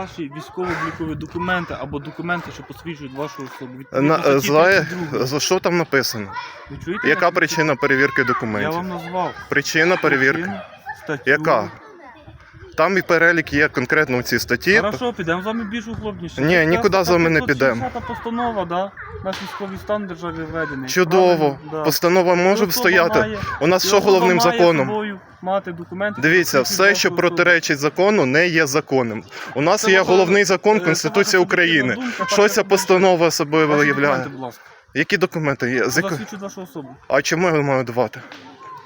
ваші військово-облікові документи або документи, що посвідчують вашу особу. На, Відповідно статті за, 32. за що там написано? Ви чуєте? Яка нашу- причина перевірки Я документів? вам назвав. Причина перевірки. Причину, статтю. Яка? Там і перелік є конкретно у цій статті. Хорошо, підемо з вами більш углубніше. Ні, нікуди з вами не 560 постанова, да? Наш військовий стан в державі введений. Чудово. Правильно? Да. Постанова може І особа стояти. має- У нас і що особа головним має законом? собою Мати документи. Дивіться, все, що протиречить закону, не є законом. У нас є головний е, закон це Конституція України. Що ця постанова собою виявляє? Які документи є? З яко- Засвідчують вашу особу. А чому я маю давати?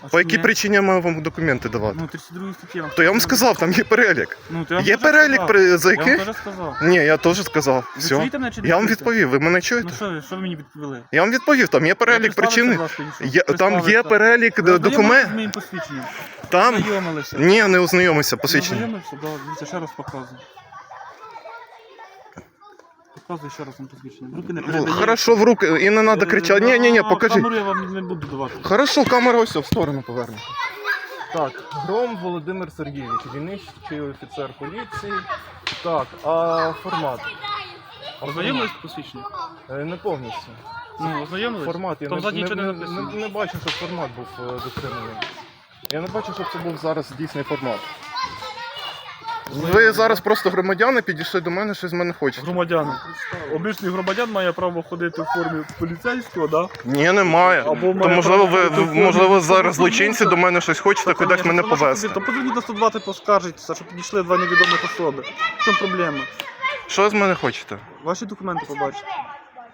А По якій причині я маю вам документи давати? Ну, 32 статті. вам То я вам сказав. там є перелік. Ну, то я вам Є теж перелік, сказав. при- за Я вам теж сказав. Ні, я теж сказав. Ви Все. чуєте мене чи не Я вам чуєте? відповів. Ви мене Ну чуєте? що ви, що ви мені відповіли? Я вам відповів, там є перелік що? Є, там є перелік документів. ознайомилися моїм посвідченням? Там Ознайомилися. ні, не ознайомився посвідчення. Ознайомився, да, дивіться, ще раз показую. Показую ще раз вам посвідчення. В Руки не Ну. Хорошо, в руки, і не треба кричати. Ні, ні, ні, покажи. Камеру я вам не буду давати. Хорошо, камера ось в сторону повернута. Так, Гром Володимир Сергійович, дільничий офіцер поліції. Так, а формат? Ознайомились з посвідченням? Е, Не повністю. Ну, ознайомились? Формат, я Там не, ззаді не, нічого не не, написано. не, не бачу, щоб формат був е, дотриманий. Я не бачу, щоб це був зараз дійсний формат. Ви зараз просто громадяни підійшли до мене, щось з мене хочете. Громадяни. Обичний громадян має право ходити в формі поліцейського, да? Ні, немає. Або То має можливо, ви право ви- можливо зараз злочинці до мене щось хочете кудись мене повезти. То позвоніть на 120 поскаржитеся, що підійшли два невідомих особи. В чому проблема? Що з мене хочете? Ваші документи побачите.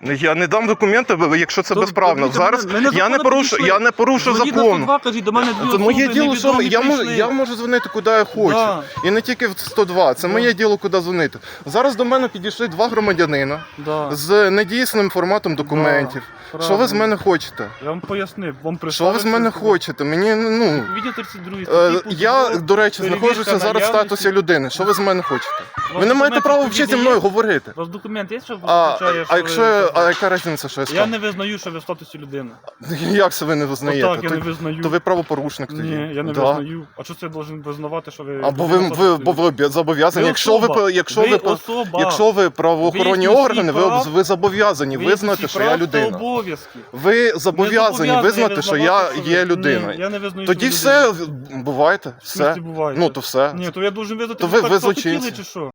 Я не дам документи, якщо це То- безправно. дивіться, Зараз мене- мене я не порушу, підійшли. я не порушу Дзвоніть на закон. 102, кажіть, до мене дві Це моє діло, що невідомі я можу, прийшли. я можу дзвонити куди я хочу. Да. І не тільки в 102, це моє діло, куди дзвонити. Зараз до мене підійшли два громадянина Да. з недійсним форматом документів. Що ви з правильно. мене хочете? Я вам пояснив, вам Що ви з мене хочете? Мені ну. Відділ 32 е, статті, Я, до речі, перевірка знаходжуся зараз в наявності. статусі людини. Що ви з мене хочете? Ви не маєте права взагалі зі мною говорити. У вас документ є, що А, визначає, а якщо ви... я- а яка різниця, що я Я сказав? не визнаю, що ви в статусі людини. Як це ви не визнаєте? Отак, я То- не визнаю. То ви правопорушник тоді. Ні, я не Да. визнаю. А що це я должен визнавати, що ви... Або ви, ви, бо ви обя- зобов'язані. Ви Якщо ви, особа. якщо Ви особа. якщо ви правоохоронні Ви органи, ви, прав. об- ви зобов'язані Ви визнати, що я людина. обов'язки. Ви зобов'язані визнати, що я є ви- людиною. Ні, я не визнаю, Тоді що ви все, людина. бувайте, В все. буває? Ну то все. Ні, то я должен визнати, То що ви- так ви захотіли, злочинці. чи що?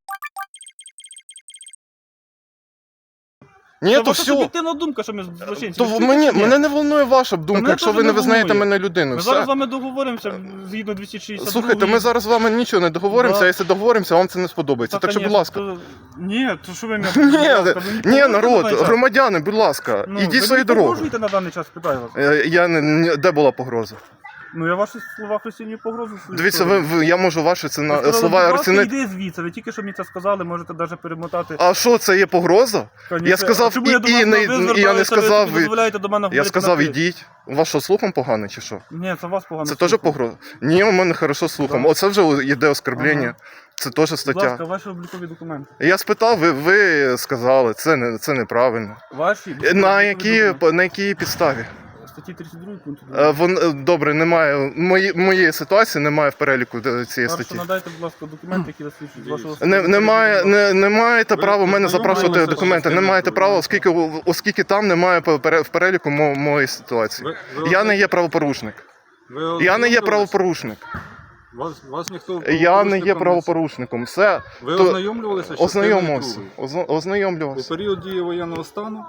Ні, Це то ваша все. суб'єктивна думка, що ми злочинці. То Ви мені, мене не волнує ваша думка, Мене якщо теж ви не не визнаєте волнує. мене людиною. Ми зараз з вами договоримося згідно 262. Слухайте, ми зараз з вами нічого не договоримося, Да. а якщо договоримося, вам це не сподобається. Та, Так що, будь ласка. то- Ні, то що ви мене... Ні, ласка, ви мені ні, погрожуєте народ, на даний час? громадяни, будь ласка, Ну, ідіть ви свою мені дорогу. погрожуєте на даний час, питаю вас. Е, Я не, не- де була погроза? Ну я ваші слова Христині погрозу. свої Дивіться, ви, ви я можу ваші це на слова ласка. Йди звідси, ви тільки що мені це сказали, можете навіть перемотати. А що це є погроза? Конечно. я сказав, чому і- я до і не- і я не зверталися, ви сказав, дозволяєте до мене Я сказав, ідіть. У вас що, слухом поганий чи що? Ні, це у вас погано. Це теж погроза? Ні, у мене хорошо слухом. Да. Оце вже йде оскорблення. Ага. Це теж Будь ласка, ваші облікові документи. Я спитав, ви, ви сказали, це не це неправильно. Ваші На документи. на якій підставі? Статті 32 пункту Е, Вон е, добре, немає мої, моєї ситуації, немає в переліку е, цієї Хорошо, статті. надайте, будь ласка, документи, які засвідчують вашу особу. Не, немає, не, не маєте Ви права в мене ознайомилися запрашувати з документи. Не системою маєте права, оскільки оскільки там немає по- пере- в переліку мо- моєї ситуації. Ви- ви Я не є правопорушник. ви Я не є правопорушник. Вас, вас ніхто Я не є правопорушником правопорушником. Все Ви то- ознайомлювалися з частиною ознайомився. другою? Озна- У Ознайомлювався. період дії воєнного стану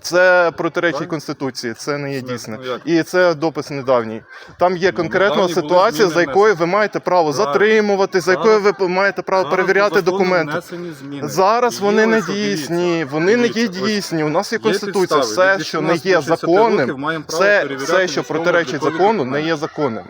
Це протиречить конституції, це не є дійсне. ну. І це допис недавній. Там є Ну, конкретна ситуація, за якою ви маєте право затримувати, за якою ви маєте право перевіряти документи. Зараз вони не дійсні, вони не є дійсні. У нас є конституція. Все, що не є до 60 законним, все, що протиречить закону, не є законним.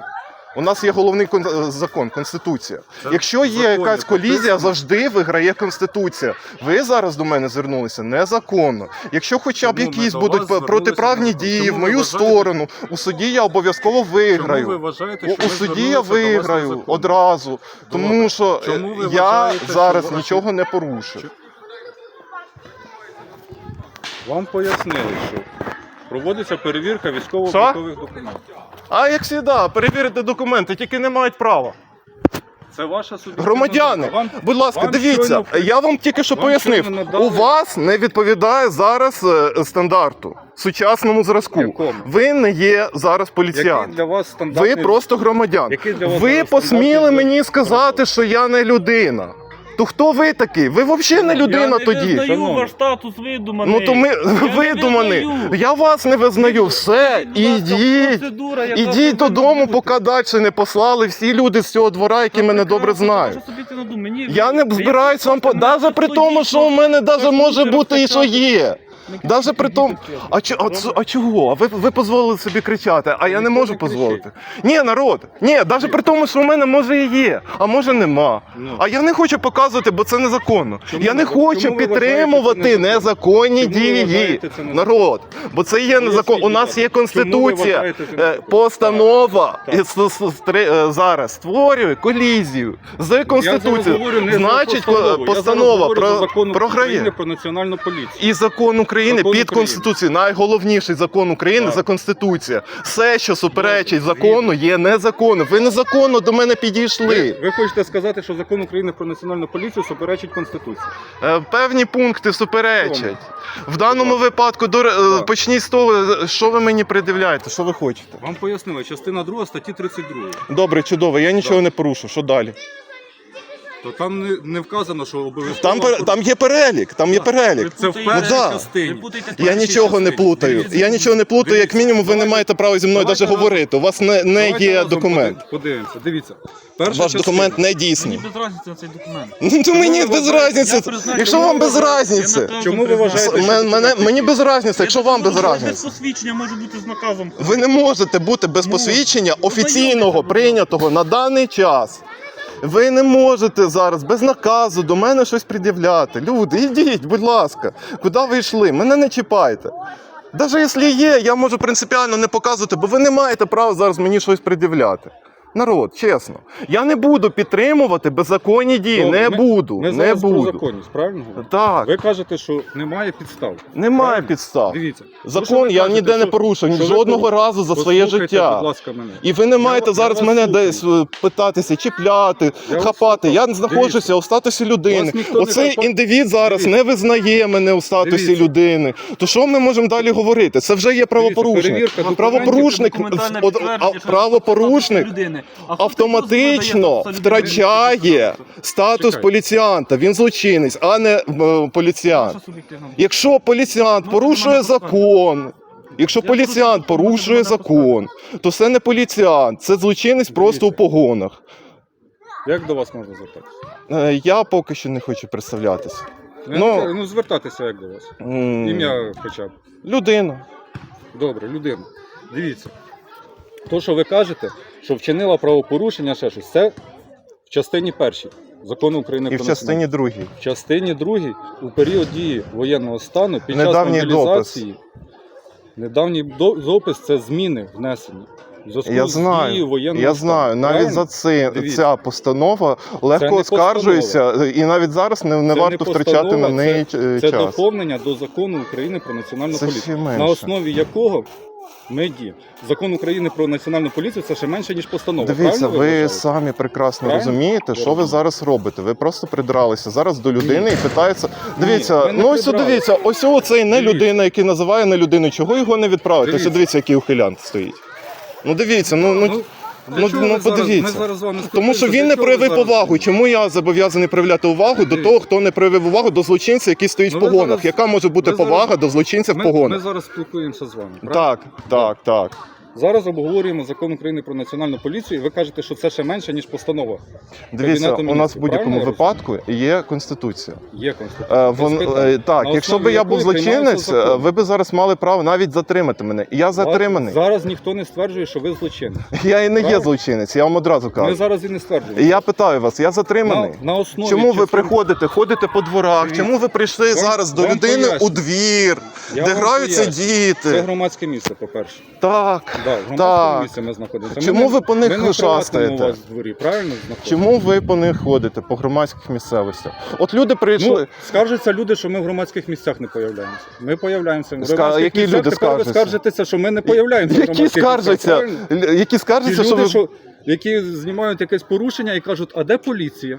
У нас є головний кон- е, закон конституція. Це Якщо є законі якась колізія, прописано. завжди виграє конституція. Ви зараз до мене звернулися незаконно. Якщо хоча б Чому якісь будуть протиправні дії в Чому ви мою вважаєте- сторону, у суді я обов'язково Чому ви вважаєте, що у суді я виграю одразу, тому що е, Чому ви я вважаєте, що зараз нічого не порушив. Вам пояснили, що проводиться перевірка військово-облікових документів. А як завжди, перевірити документи, тільки не мають права. Це ваша суб'єктивна Громадяни, думка. Вам- будь ласка, вам дивіться, щойно- я вам тільки що вам пояснив. щойно надали- У вас не відповідає зараз е, стандарту, сучасному зразку. Якому? Ви не є зараз Який поліціянт. для вас стандартний... Ви просто громадян. Який для вас Ви зараз посміли стандартний мені сказати, що я не людина. То хто ви такий? Ви взагалі не людина я не тоді. визнаю ваш статус видуманий. Ну то ми видуманий. Я вас не визнаю. Все, ідіть. Ідіть додому, поки далі не послали всі люди з цього двора, які мене добре знають. Я не збираюся вам по навіть при тому, що у мене навіть може бути і що є. Навіть при тому, а, а, ц- а чого? А ви, ви дозволили собі кричати, а я не можу дозволити. Ні, народ, ні, навіть при тому, що у мене може і є, а може нема. Ну. А я не хочу показувати, бо це незаконно. Я не ви- хочу ви підтримувати вважаєте це незаконні Чому ви дії. вважаєте це незаконно? Народ, бо це є незаконно. У нас є Чому ви конституція, вважаєте це е, незаконно? постанова і с- с- стри- е, зараз створює колізію з конституцією. Значить, постанову, постанова про програє. Про національну поліцію. І закон України Закон під України. Конституцією. Найголовніший закон України Так. за Конституція. Все, що суперечить закону, є незаконним. Ви незаконно до мене підійшли. Ви, ви хочете сказати, що закон України про національну поліцію суперечить Конституції? Е, Певні пункти суперечать. В даному випадку до е, Так. почніть з того, що ви мені придивляєте, що ви хочете. Вам пояснили, частина 2 статті 32. Добре, чудово, я нічого Так. не порушу. Що далі? То там не, не вказано, що обов'язково... Там, пер- там є перелік, там є перелік. Це в Ну, першій да. частині. Я перші нічого не частини. плутаю. Я нічого не плутаю. Як мінімум, ви не маєте права зі мною давайте навіть говорити. У вас не, не Давайте є разом документ. подив- Подивимося. Дивіться. Перша Ваш частина. документ не Мені дійсний. без разниці на цей документ. Ну то мені без. Признаю, Якщо вам без наказом Чому ви вважаєте, Мене, мені без разниці, якщо вам без Без посвідчення може бути з наказом. Ви не можете бути без Ну, посвідчення ну, офіційного, прийнятого на даний час. Ви не можете зараз без наказу до мене щось пред'являти. Люди, ідіть, будь ласка, куди ви йшли? Мене не чіпайте. Навіть якщо є, я можу принципіально не показувати, бо ви не маєте права зараз мені щось пред'являти. Народ, чесно, я не буду підтримувати беззаконні дії. Добре, не ми- буду. Ми не про буду. законність, правильно? Так, Ви кажете, що немає підстав. немає правильно? підстав. Дивіться. Закон я ніде не порушив що жодного пору- разу за своє Послухайте, життя. Будь ласка, мене. І ви не маєте вас- я зараз мене слухаю. десь е, питатися, чіпляти, Я хапати. Я знаходжуся Дивіться. у статусі людини. Не Оцей хапа- індивід зараз Дивіться. не визнає мене у статусі Дивіться. людини. То що ми можемо далі говорити? Це вже є правопорушник. Правопорушник, правопорушник статус людини. А автоматично втрачає статус Чекай. поліціянта. Він злочинець, а не е, поліціянт. Якщо поліціянт Ну, порушує закон, якщо поліціянт порушує закон, то це не поліціянт, це злочинець просто у погонах. Як до вас можна звертатися? Е, Я поки що не хочу представлятися. Ну, Ну. ну, ну звертатися як до вас. Ім'я хоча б. Людина. Добре, людина. Дивіться. То, що ви кажете, що вчинила правопорушення, ще щось, це в частині першій закону України І про в частині другій. В частині другій у період дії воєнного стану під Недавній час мобілізації. Недавній до- допис це зміни внесені. В зв'язку Я з дією знаю, воєнного я стану. знаю, навіть Правильно? за це Дивіться. ця постанова легко не оскаржується, і навіть зараз не, не Це варто не втрачати на постанова, неї е, Це час. доповнення до закону України про національну Це поліцію. менше. На основі якого діємо. Закон України про національну поліцію це ще менше, ніж постанова. Дивіться, Правильно ви вважаєте? самі прекрасно Правильно? розумієте, що ви зараз робите. Ви просто придралися зараз до людини і питається. Дивіться, ми не ну ось придрались. дивіться, ось оцей не Дивіться. людина, який називає не людину. Чого його не відправити? Ось Дивіться. дивіться, який ухилянт стоїть. Ну дивіться, ну ну. для ну, чого ну, ви зараз- подивіться. Ми зараз з вами Тому що він не проявив повагу. Чому я зобов'язаний проявляти увагу до того, хто не проявив увагу до злочинця, який стоїть Ну, в ви погонах? зараз- Яка може бути ви зараз- повага до злочинця в Ми, ми погонах? зараз спілкуємося з вами. правильно? Так, так, так. Зараз обговорюємо закон України про національну поліцію, і ви кажете, що це ще менше, ніж постанова. Дивіться, у нас в будь-якому випадку є конституція. Є конституція. Е, вон, е, так, На якщо основі б я був якої злочинець, е, ви б зараз мали право навіть затримати мене. І Я затриманий. Зараз ніхто не стверджує, що ви злочинець. Я і не є Правильно? злочинець, я вам одразу Ми кажу. зараз і не стверджуємо. І я питаю вас, я затриманий. на, на основі Чому ви приходите, ходите по дворах? Чому ви прийшли зараз до вам людини у двір, Я де вам граються поясню. Це діти? громадське місце, по-перше. Так. Да, в громадському місці ми знаходимося. Чому Ми ви по них ми не шастаєте? у вас в дворі, правильно знаходимося? Чому ви по них ходите, по громадських місцевостях? От люди прийшли. Ну, скаржаться люди, що ми в громадських місцях не появляємося. Ми появляємося в Ска- які місцях. люди Тепер ви скаржаться? скаржитеся, що ми не появляємося які громадських місцях, скаржаться, які Ті скаржаться, що люди, ви що, які знімають якесь порушення і кажуть, а де поліція?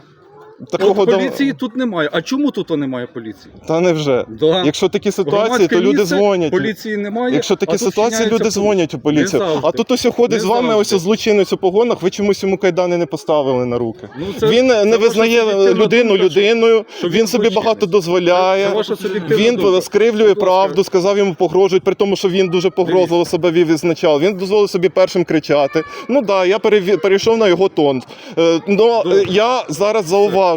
Такого От дав- поліції тут немає. А чому тут немає поліції? Та невже. Да. Якщо такі ситуації, Громадське то люди місце, дзвонять. Поліції немає. Якщо а такі тут ситуації, вчиняється люди дзвонять у поліцію. Не завжди. А тут ось ходить Не з вами завжди. ось злочинець у погонах, ви чомусь йому кайдани не поставили на руки. Ну, це- він це не ваша визнає суб'єктивна людину думка, що- людиною, що він він собі злочинець. багато Це дозволяє. ваша суб'єктивна Він скривлює Будь ласка. правду, сказав йому погрожують, при тому, що він дуже погрозливо себе вів ізначал. Він дозволив собі першим кричати. Ну да, я переві- перейшов на його тон. Е, Но Добре. е, я зараз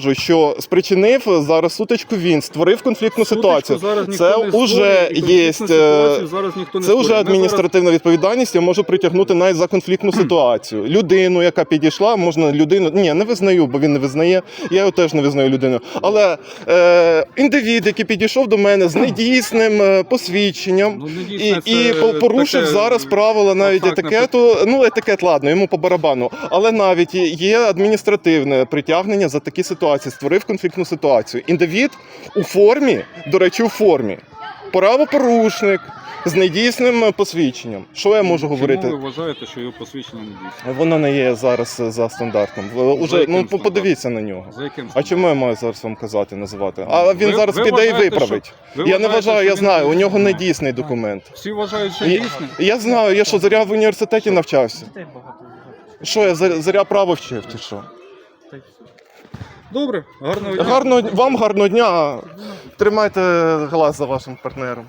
зауважу, що спричинив зараз сутичку він, створив конфліктну Сутичку ситуацію. зараз Це не вже є. зараз ніхто не Це вже адміністративна відповідальність. Я можу притягнути навіть за конфліктну ситуацію. Людину, яка підійшла, можна людину. Ні, не визнаю, бо він не визнає. Я його теж не визнаю людиною. Але е, індивід, який підійшов до мене з недійсним е, посвідченням. Ну, не І, і порушив таке зараз правила навіть абстрактне етикету. Ну, етикет, ладно, йому по барабану. Але навіть є адміністративне притягнення за такі ситуації. Створив конфліктну ситуацію. Індивід у формі, до речі, у формі. Правопорушник з недійсним е, посвідченням. Що я можу Чому говорити? ви вважаєте, що його посвідчення не дійсне? Воно не є зараз е, за стандартом. В- Уже ну стандартом? подивіться на нього. За яким А чому я маю зараз вам казати, називати? А він Ви- зараз ви піде і вважаєте, виправить. що- ви я не вважаєте, вважаю, що я він знаю. У дійсний? нього недійсний документ. Всі вважають, що дійсне? Я знаю, я що заря в університеті навчався. Дітей багато. Що я заря, заря право вчив, чи що? Добре, гарного дня. Гарного вам гарного дня. Тримайте глаз за вашим партнером.